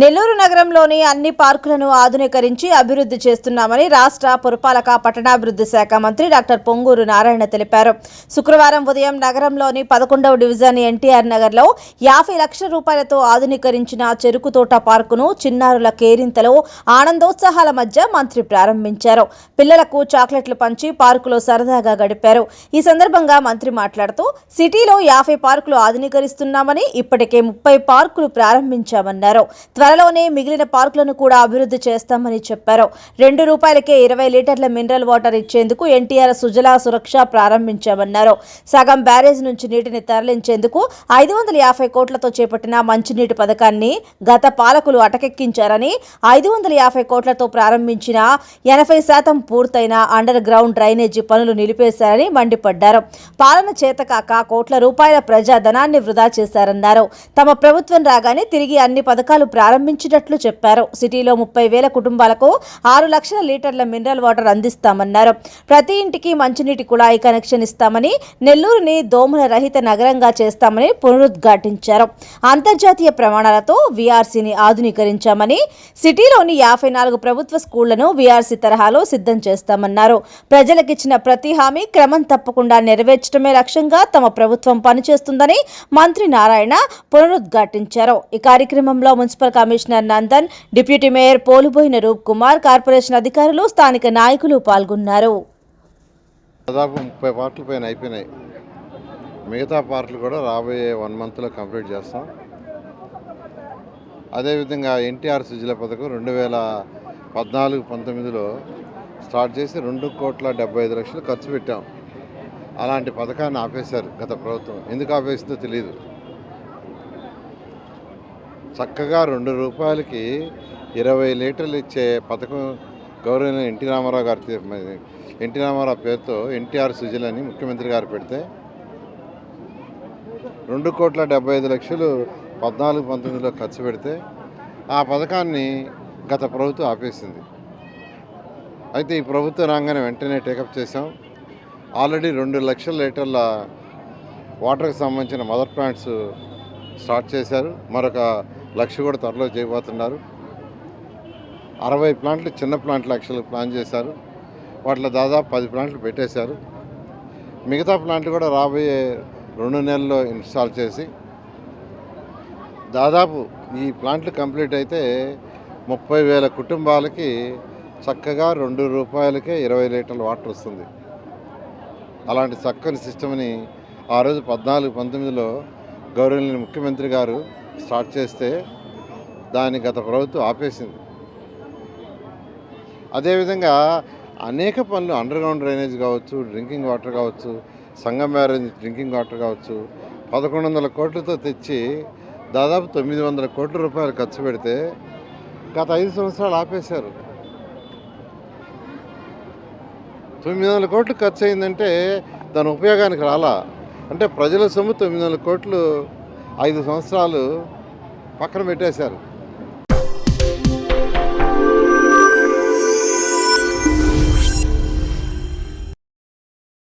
నెల్లూరు నగరంలోని అన్ని పార్కులను ఆధునీకరించి అభివృద్ధి చేస్తున్నామని రాష్ట్ర పురపాలక పట్టణాభివృద్ధి శాఖ మంత్రి డాక్టర్ పొంగూరు నారాయణ తెలిపారు. శుక్రవారం ఉదయం నగరంలోని పదకొండవ డివిజన్ ఎన్టీఆర్ నగర్లో యాభై లక్షల రూపాయలతో ఆధునీకరించిన చెరుకు తోట పార్కును చిన్నారుల కేరింతలో ఆనందోత్సాహాల మధ్య మంత్రి ప్రారంభించారు. పిల్లలకు చాక్లెట్లు పంచి పార్కులో సరదాగా గడిపారు. ఈ సందర్భంగా మంత్రి మాట్లాడుతూ సిటీలో యాభై పార్కులు ఆధునీకరిస్తున్నామని ఇప్పటికే ముప్పై పార్కులు ప్రారంభించామన్నారు. త్వరలోనే మిగిలిన పార్కులను కూడా అభివృద్ధి చేస్తామని చెప్పారు. రెండు రూపాయలకే ఇరవై లీటర్ల మినరల్ వాటర్ ఇచ్చేందుకు ఎన్టీఆర్ సుజలా సురక్ష ప్రారంభించామన్నారు. సగం బ్యారేజ్ నుంచి నీటిని తరలించేందుకు ఐదు వందల యాభై కోట్లతో చేపట్టిన మంచినీటి పథకాన్ని గత పాలకులు అటకెక్కించారని ఐదు వందల యాభై కోట్లతో ప్రారంభించిన ఎనభై శాతం పూర్తయిన అండర్ గ్రౌండ్ డ్రైనేజీ పనులు నిలిపేశారని మండిపడ్డారు. పాలన చేతకాక కోట్ల రూపాయల ప్రజాధనాన్ని వృధా చేశారన్నారు. తమ ప్రభుత్వం రాగానే తిరిగి అన్ని పథకాలు ప్రారంభించినట్లు చెప్పారు. సిటీలో ముప్పై వేల కుటుంబాలకు ఆరు లక్షల లీటర్ల మినరల్ వాటర్ అందిస్తామన్నారు. ప్రతి ఇంటికి మంచినీటి కుళాయి కనెక్షన్ ఇస్తామని నెల్లూరుని దోమల రహిత నగరంగా చేస్తామని పునరుద్ఘాటించారు. అంతర్జాతీయ ప్రమాణాలతో వీఆర్సీని ఆధునీకరించామని సిటీలోని యాభై నాలుగు ప్రభుత్వ స్కూళ్ళను వీఆర్సీ తరహాలో సిద్ధం చేస్తామన్నారు. ప్రజలకిచ్చిన ప్రతి హామీ క్రమం తప్పకుండా నెరవేర్చడమే లక్ష్యంగా తమ ప్రభుత్వం పనిచేస్తుందని మంత్రి నారాయణ పునరుద్ఘాటించారు. ఈ కార్యక్రమంలో municipal commissioner Nandan deputy mayor Poluboina Roop Kumar corporation అధికారులు స్థానిక నాయకులు పాల్గొన్నారు. దాదాపు ముప్పై పార్టీలు పైన అయిపోయినాయి. మిగతా పార్టీలు కూడా రాబోయే వన్ మంత్లో కంప్లీట్ చేస్తాం. అదేవిధంగా ఎన్టీఆర్ సుజల పథకం రెండు వేల పద్నాలుగు పంతొమ్మిదిలో స్టార్ట్ చేసి రెండు కోట్ల డెబ్బై ఐదు లక్షలు ఖర్చు పెట్టాం. అలాంటి పథకాన్ని ఆపేశారు గత ప్రభుత్వం. ఎందుకు ఆపేసిందో తెలియదు చక్కగా రెండు రూపాయలకి ఇరవై లీటర్లు ఇచ్చే పథకం గౌరవనీయ ఎన్టీ రామారావు గారి ఎన్టీ రామారావు పేరుతో ఎన్టీఆర్ సుజల్ అని ముఖ్యమంత్రి గారు పెడితే రెండు కోట్ల డెబ్బై ఐదు లక్షలు పద్నాలుగు పంతొమ్మిదిలో ఖర్చు పెడితే ఆ పథకాన్ని గత ప్రభుత్వం ఆపేసింది. అయితే ఈ ప్రభుత్వం రాగానే వెంటనే టేకప్ చేసాం ఆల్రెడీ రెండు లక్షల లీటర్ల వాటర్కి సంబంధించిన మదర్ ప్లాంట్స్ స్టార్ట్ చేశారు. మరొక లక్ష కూడా త్వరలో చేయబోతున్నారు. అరవై ప్లాంట్లు చిన్న ప్లాంట్లు లక్షలు ప్లాన్ చేశారు. వాటిలో దాదాపు పది ప్లాంట్లు పెట్టేశారు. మిగతా ప్లాంట్లు కూడా రాబోయే రెండు నెలల్లో ఇన్స్టాల్ చేసి దాదాపు ఈ ప్లాంట్లు కంప్లీట్ అయితే ముప్పై వేల కుటుంబాలకి చక్కగా రెండు రూపాయలకే ఇరవై లీటర్ల వాటర్ వస్తుంది. అలాంటి చక్కని సిస్టమ్ని ఆ రోజు పద్నాలుగు పంతొమ్మిదిలో గౌరవనీయ ముఖ్యమంత్రి గారు స్టార్ట్ చేస్తే దాన్ని గత ప్రభుత్వం ఆపేసింది. అదేవిధంగా అనేక పనులు అండర్ గ్రౌండ్ డ్రైనేజ్ కావచ్చు డ్రింకింగ్ వాటర్ కావచ్చు సంగం బ్యారేజ్ డ్రింకింగ్ వాటర్ కావచ్చు పదకొండు వందల కోట్లతో తెచ్చి దాదాపు తొమ్మిది వందల కోట్ల రూపాయలు ఖర్చు పెడితే గత ఐదు సంవత్సరాలు ఆపేశారు. తొమ్మిది వందల కోట్లు ఖర్చు అయిందంటే దాని ఉపయోగానికి రాలా? అంటే ప్రజల సొమ్ము తొమ్మిది వందల కోట్లు ఐదు సంవత్సరాలు పక్కన పెట్టేశారు.